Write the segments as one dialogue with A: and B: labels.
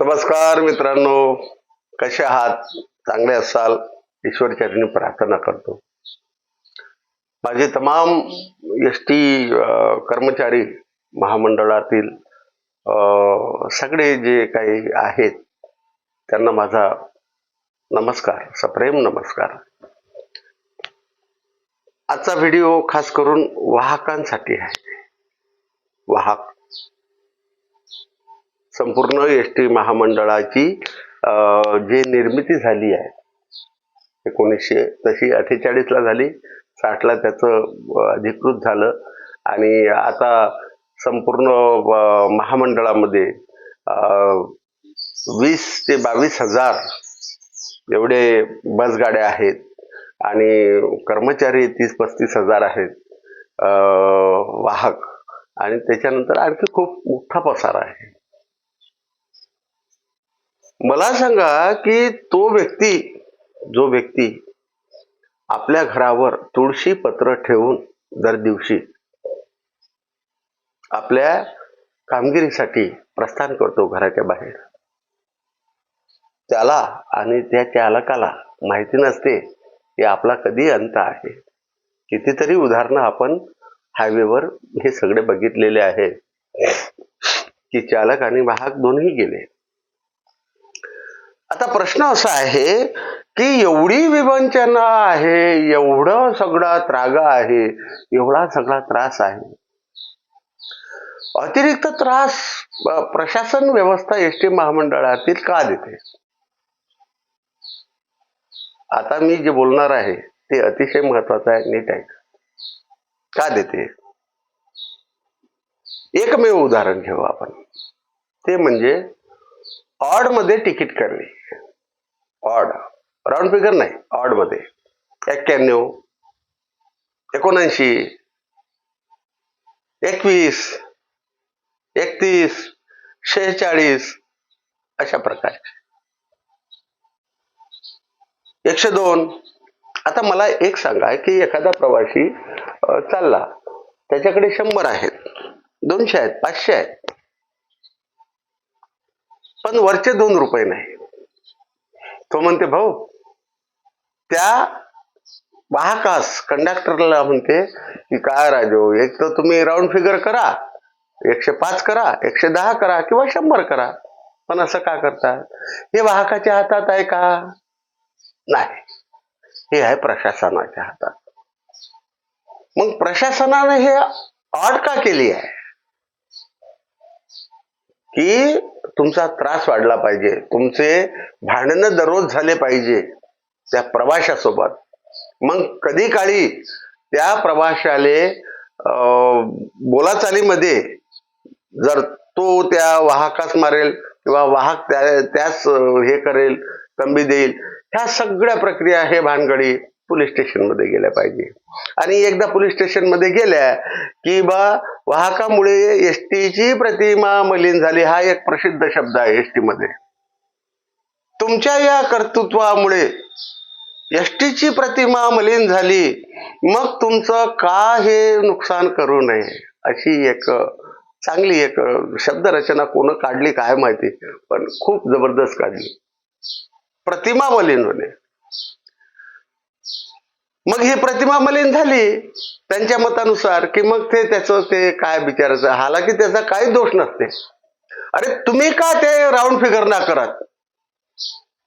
A: नमस्कार मित्रांनो. कसे आहात? चांगले असाल? ईश्वरचरणी प्रार्थना करतो. माझे तमाम एस टी कर्मचारी महामंडळातील सगळे जे काही आहेत त्यांना माझा नमस्कार सप्रेम नमस्कार. आजचा व्हिडिओ खास करून वाहकांसाठी आहे. वाहक संपूर्ण एस टी महामंडळाची जी निर्मिती झाली आहे एकोणीसशे तशी अठ्ठेचाळीसला झाली साठला त्याचं अधिकृत झालं. आणि आता संपूर्ण महामंडळामध्ये वीस ते बावीस हजार एवढे बसगाड्या आहेत आणि कर्मचारी तीस पस्तीस हजार आहेत वाहक. आणि त्याच्यानंतर आणखी खूप मोठा पसारा आहे. मला सांगा की तो व्यक्ती जो व्यक्ती आपल्या घरावर तुळशी पत्र ठेवून दर दिवशी आपल्या कामगिरीसाठी प्रस्थान करतो घराच्या बाहेर. त्याला आणि त्या चालकाला माहिती नसते की आपला कधी अंत आहे. कितीतरी उदाहरणं आपण हायवेवर हे सगळे बघितलेले आहेत. की चालक आणि वाहक दोन्ही गेले. आता प्रश्न असा आहे की एवढी विवंचना आहे एवढं सगळा त्रागा आहे एवढा सगळा त्रास आहे. अतिरिक्त त्रास प्रशासन व्यवस्था एस टी महामंडळातील का देते? आता मी जे बोलणार आहे ते अतिशय महत्वाचं आहे नीट आहे का देते? एकमेव उदाहरण घेऊ आपण. ते म्हणजे ऑडमध्ये तिकीट करणे. ऑड राऊंड फिगर नाही ऑडमध्ये. एक्क्याण्णव एकोणऐंशी एकवीस एकतीस शेहेचाळीस अशा प्रकारे. एकशे दोन. आता मला एक सांगा की एखादा प्रवासी चालला. त्याच्याकडे शंभर आहेत दोनशे आहेत पाचशे आहेत. पण वरचे दोन रुपये नाही. तो म्हणते भाऊ त्या वाहकास कंडक्टरला म्हणते की काय राजो एक तर तुम्ही राऊंड फिगर करा एकशे पाच करा एकशे दहा करा किंवा शंभर करा. पण असं का करतात? हे वाहकाच्या हातात आहे का? नाही हे आहे प्रशासनाच्या हातात. मग प्रशासनाने हे ऑड का केली आहे? की तुमचा त्रास वाढला पाहिजे. तुमचे भांडणं दररोज झाले पाहिजे त्या प्रवाशासोबत. मग कधी काळी त्या प्रवाशाले बोलाचालीमध्ये जर तो त्या वाहकास मारेल किंवा वाहक त्या त्याच हे करेल तंबी देईल ह्या सगळ्या प्रक्रिया हे भानगडी पोलीस स्टेशनमध्ये गेल्या पाहिजे. आणि एकदा पोलीस स्टेशनमध्ये गेल्या की बा वाहकामुळे एस ची प्रतिमा मलिन झाली. हा एक प्रसिद्ध शब्द आहे एसमध्ये तुमच्या या कर्तृत्वामुळे एस ची प्रतिमा मलिन झाली मग तुमचं का हे नुकसान करू नये? अशी एक चांगली एक शब्दरचना कोण काढली काय माहिती पण खूप जबरदस्त काढली. प्रतिमा मलिन होणे. मग ही प्रतिमा मलिन झाली. त्यांच्या मतानुसार की मग ते त्याचं ते काय विचारायचं हालाकी त्याचा काही दोष नसते. अरे तुम्ही का ते राऊंड फिगर ना करत?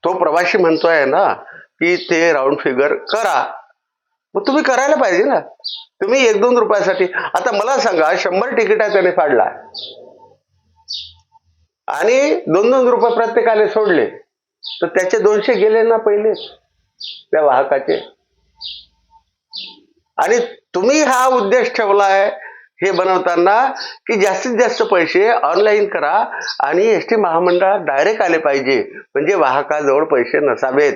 A: तो प्रवासी म्हणतोय ना की ते राऊंड फिगर करा. मग तुम्ही करायला पाहिजे ना. तुम्ही एक दोन रुपयासाठी आता मला सांगा शंभर तिकिटा त्याने फाडला. आणि दोन दोन रुपये प्रत्येकाने सोडले. तर त्याचे दोनशे गेले ना पहिले त्या वाहकाचे. आणि तुम्ही हा उद्देश ठेवलाय हे बनवताना की जास्तीत जास्त पैसे ऑनलाईन करा आणि एस टी महामंडळात डायरेक्ट आले पाहिजे. म्हणजे वाहकाजवळ पैसे नसावेत.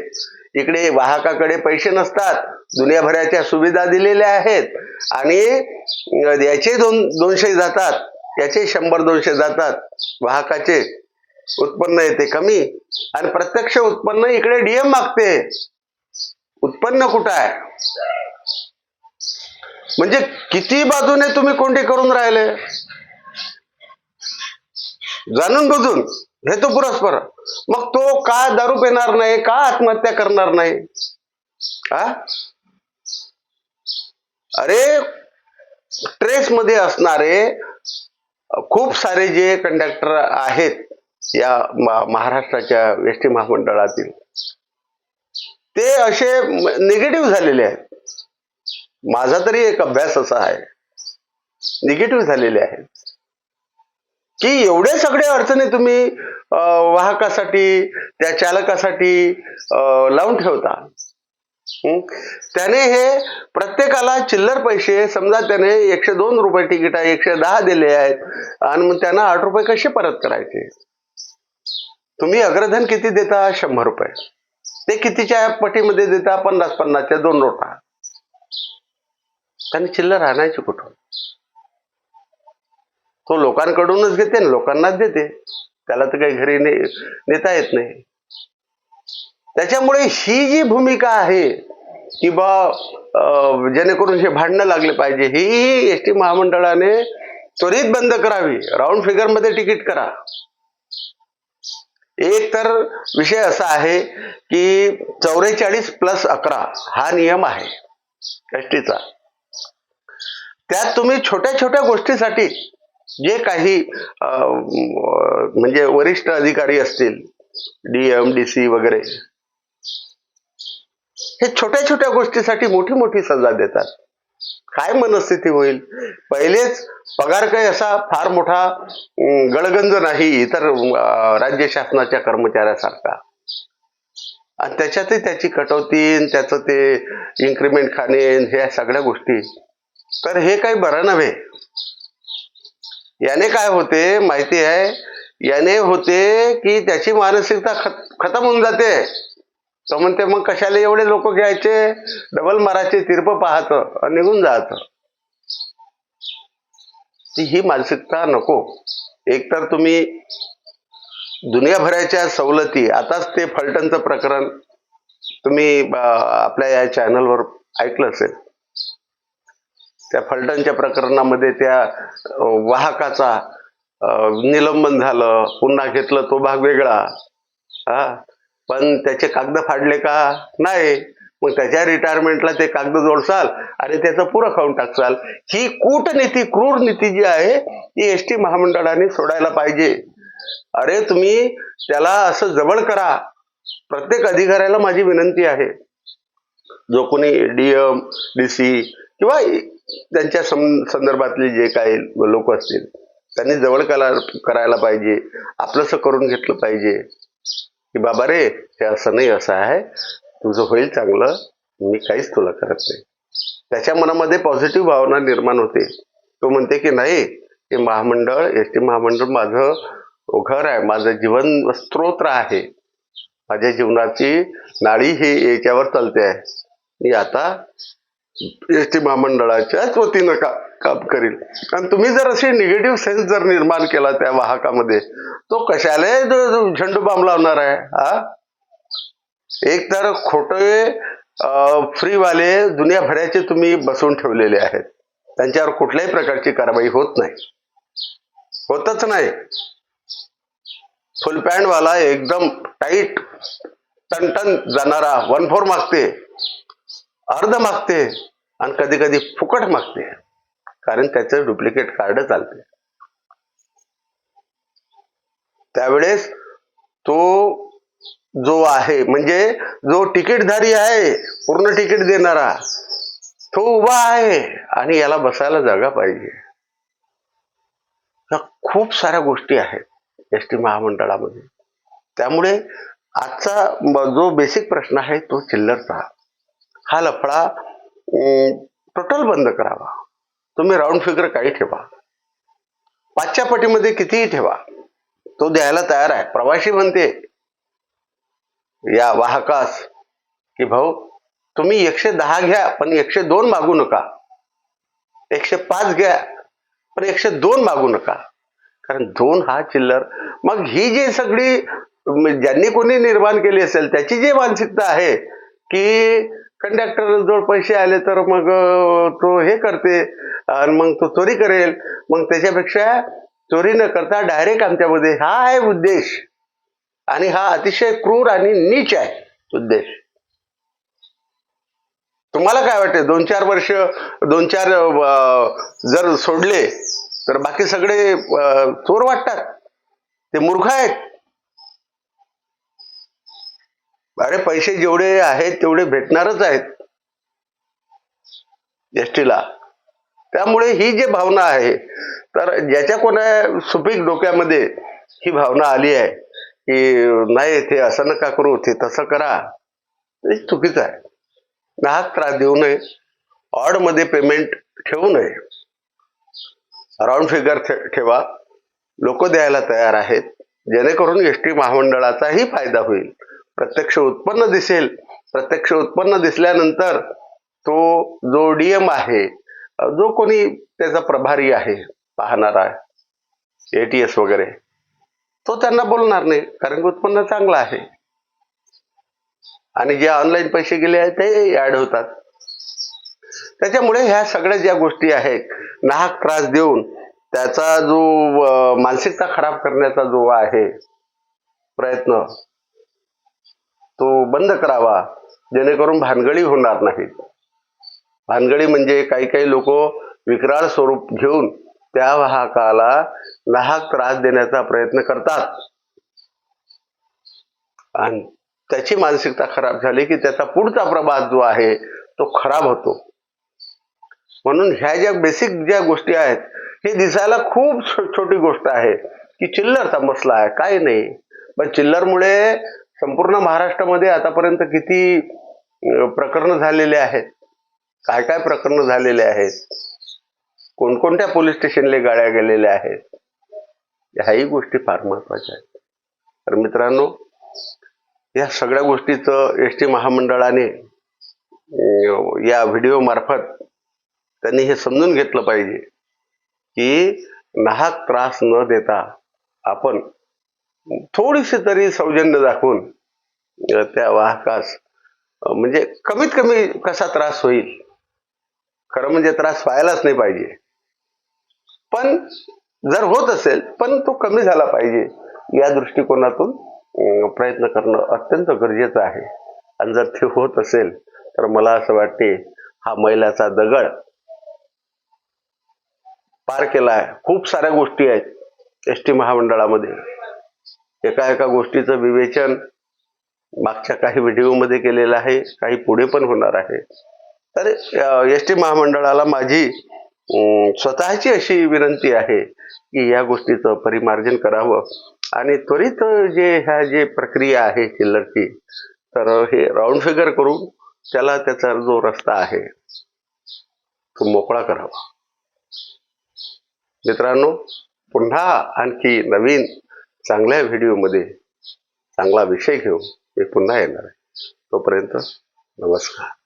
A: इकडे वाहकाकडे पैसे नसतात. दुनियाभराच्या सुविधा दिलेल्या आहेत. आणि याचे दोन दोनशे जातात. याचे शंभर दोनशे जातात. वाहकाचे उत्पन्न येते कमी. आणि प्रत्यक्ष उत्पन्न इकडे डीएम मागते. उत्पन्न कुठं आहे? म्हणजे किती बाजूने तुम्ही कोंडी करून राहिले? जाणून बुजून. हे तो पुरस्पर. मग तो का दारू पिणार नाही का आत्महत्या करणार नाही? हा अरे ट्रेस मध्ये असणारे खूप सारे जे कंडक्टर आहेत या महाराष्ट्राच्या एस टी महामंडळातील ते असे निगेटिव्ह झालेले आहेत. माझा तरी एक अभ्यास असा आहे. निगेटिव्ह झालेले आहे की एवढे सगळे अडचणी तुम्ही वाहकासाठी त्या चालकासाठी लावून ठेवता. त्याने हे प्रत्येकाला चिल्लर पैसे समजा त्याने एकशे दोन रुपये तिकीट आहे एकशे दहा दिले आहेत आणि मग त्यांना आठ रुपये कसे परत करायचे? तुम्ही अग्रधन किती देता? शंभर रुपये. ते कितीच्या पटीमध्ये देता? पन्नास पन्नासच्या दोन नोटा त्यांनी चिल्लर आणायची कुठून? तो लोकांकडूनच घेते ना लोकांनाच देते. त्याला तर काही घरी ने नेता येत नाही. त्याच्यामुळे ही जी भूमिका आहे की बा जेणेकरून हे भांडणं लागले पाहिजे ही एस टी महामंडळाने त्वरित बंद करावी. राऊंड फिगरमध्ये तिकीट करा. एक तर विषय असा आहे की चौवेचाळीस प्लस अकरा हा नियम आहे एस टीचा. त्यात तुम्ही छोट्या छोट्या गोष्टीसाठी जे काही म्हणजे वरिष्ठ अधिकारी असतील डीएमडीसी डी सी वगैरे हे छोट्या छोट्या गोष्टीसाठी मोठी मोठी सजा देतात. काय मनस्थिती होईल? पहिलेच पगार काही असा फार मोठा गळगंज नाही इतर राज्य शासनाच्या कर्मचाऱ्यासारखा. आणि त्याच्यातही त्याची कटौती आणि त्याचं ते इन्क्रीमेंट खाणे ह्या सगळ्या गोष्टी तर हे काही बरं नव्हे. याने काय होते माहिती आहे? याने होते की त्याची मानसिकता खत खतम होऊन जाते. तो म्हणते मग कशाला एवढे लोक घ्यायचे? डबल माराचे तिरप पाहतं आणि निघून जायचं ती ही मानसिकता नको. एकतर तुम्ही दुनियाभराच्या सवलती आताच ते फलटणचं प्रकरण तुम्ही आपल्या या चॅनलवर ऐकलं असेल. त्या फलटणच्या प्रकरणामध्ये त्या वाहकाचा निलंबन झालं पुन्हा घेतलं तो भाग वेगळा. हा? पण त्याचे कागद फाडले का? नाही. मग त्याच्या रिटायरमेंटला ते कागद जोडसाल आणि त्याचं पुरं खाऊन टाकसाल. ही कूटनीती क्रूर नीती जी आहे ती एस टी महामंडळाने सोडायला पाहिजे. अरे तुम्ही त्याला असं जवळ करा. प्रत्येक अधिकाऱ्याला माझी विनंती आहे. जो कोणी डीएम डी सी किंवा त्यांच्या सं- संदर्भातले जे काही लोक असतील त्यांनी जवळ कला करायला पाहिजे आपलंसं करून घेतलं पाहिजे. की बाबा रे हे असं नाही असं आहे. तुझं होईल चांगलं. मी काहीच तुला करत नाही. त्याच्या मनामध्ये पॉझिटिव्ह भावना निर्माण होते. तो म्हणते की नाही हे महामंडळ एस टी महामंडळ माझं घर आहे. माझं जीवन स्त्रोत आहे. माझ्या जीवनाची नाळी ही याच्यावर चालते आहे. मी आता एस टी महामंडळाच्याच वतीनं का काम करील. आणि तुम्ही जर अशी निगेटिव्ह सेन्स जर निर्माण केला त्या वाहकामध्ये तो कशाला जो- झेंडू बाम लावणार आहे हा? एक तर खोटे फ्रीवाले दुनियाभराचे तुम्ही बसवून ठेवलेले आहेत. त्यांच्यावर कुठल्याही प्रकारची कारवाई होत नाही. होतच नाही. फुल पॅन्टवाला एकदम टाईट टनटन जाणारा वन फोर मागते. अर्ध मागते आणि कधी कधी फुकट मागते. कारण त्याचं डुप्लिकेट कार्ड चालते त्यावेळेस तो जो आहे म्हणजे जो तिकीटधारी आहे पूर्ण तिकीट देणारा तो उभा आहे आणि याला बसायला जागा पाहिजे. ह्या खूप साऱ्या गोष्टी आहेत एस टी महामंडळामध्ये. त्यामुळे आजचा जो बेसिक प्रश्न आहे तो चिल्लरचा. हा लफडा टोटल बंद करावा. तुम्ही राऊंड फिगर काही ठेवा. पाचच्या पटीमध्ये कितीही ठेवा. तो द्यायला तयार आहे. प्रवाशी म्हणते या वाहकास की भाऊ तुम्ही एकशे दहा घ्या पण एकशे दोन मागू नका. एकशे पाच घ्या पण एकशे दोन मागू नका. कारण दोन हा चिल्लर. मग ही जी सगळी ज्यांनी कोणी निर्माण केली असेल त्याची जी मानसिकता आहे की कंडक्टर जवळ पैसे आले तर मग तो हे करते आणि मग तो चोरी करेल. मग त्याच्यापेक्षा चोरी न करता डायरेक्ट आमच्यामध्ये हा आहे उद्देश. आणि हा अतिशय क्रूर आणि नीच आहे उद्देश. तुम्हाला काय वाटते? दोन चार वर्ष दोन चार जर सोडले तर बाकी सगळे चोर वाटतात. ते मूर्ख आहेत. अरे पैसे जेवढे आहेत तेवढे भेटणारच आहेत. एसटीला. त्यामुळे ही जी भावना आहे तर ज्याच्या कोणा सुपीक डोक्यामध्ये ही भावना आली आहे की नाही ते असं नका करू ते तसं करा हे चुकीचं आहे. नाहक त्रास देऊ नये ऑडमध्ये पेमेंट ठेवू नये. राऊंड फिगर ठेवा. लोक द्यायला तयार आहेत जेणेकरून एस टी महामंडळाचाही फायदा होईल. प्रत्यक्ष उत्पन्न दिसेल. प्रत्यक्ष उत्पन्न दिसल्यानंतर तो जो डीएम आहे जो कोणी त्याचा प्रभारी आहे पाहणारा एटीएस वगैरे तो त्यांना बोलणार नाही कारण की उत्पन्न चांगलं आहे. आणि जे ऑनलाईन पैसे गेले आहेत ते ऍड होतात. त्याच्यामुळे ह्या सगळ्या ज्या गोष्टी आहेत नाहक त्रास देऊन त्याचा जो मानसिकता खराब करण्याचा जो आहे प्रयत्न तो बंद करावा जेणेकरून भानगडी होणार नाहीत. भानगडी म्हणजे काही काही लोक विकराळ स्वरूप घेऊन त्या वाहकाला नाहक त्रास देण्याचा प्रयत्न करतात. आणि त्याची मानसिकता खराब झाली की त्याचा पुढचा प्रभाव जो आहे तो खराब होतो. म्हणून ह्या ज्या बेसिक ज्या गोष्टी आहेत हे दिसायला खूप छोटी गोष्ट आहे की चिल्लरचा मसला आहे काय नाही. पण चिल्लरमुळे संपूर्ण महाराष्ट्रामध्ये आतापर्यंत किती प्रकरण झालेले आहेत? काय काय प्रकरण झालेले आहेत? कोणकोणत्या पोलीस स्टेशनला गाड्या गेलेल्या आहेत? ह्याही गोष्टी फार महत्त्वाच्या आहेत. तर मित्रांनो या सगळ्या गोष्टीचं एस टी महामंडळाने या व्हिडिओ मार्फत त्यांनी हे समजून घेतलं पाहिजे की नाहक त्रास न देता आपण थोडीशी तरी सौजन्य दाखवून त्या वाहकास म्हणजे कमीत कमी कसा त्रास होईल? खरं म्हणजे त्रास व्हायलाच नाही पाहिजे. पण जर होत असेल पण तो कमी झाला पाहिजे या दृष्टिकोनातून प्रयत्न करणं अत्यंत गरजेचं आहे. आणि जर ते होत असेल तर मला असं वाटते हा मैलाचा दगड पार केला आहे खूप साऱ्या गोष्टी आहेत एस टी महामंडळामध्ये. एका एका गोष्टीचं विवेचन मागच्या काही व्हिडिओमध्ये केलेला आहे काही पुढे पण होणार आहे. तर एस टी महामंडळाला माझी स्वतःची अशी विनंती आहे की या गोष्टीचं परिमार्जन करावं. आणि त्वरित जे ह्या जे प्रक्रिया आहे चिल्लरची तर हे राऊंड फिगर करून त्याला त्याचा जो रस्ता आहे तो मोकळा करावा. मित्रांनो पुन्हा आणखी नवीन चांगल्या व्हिडिओमध्ये चांगला विषय घेऊन मी पुन्हा येणार आहे. तोपर्यंत नमस्कार.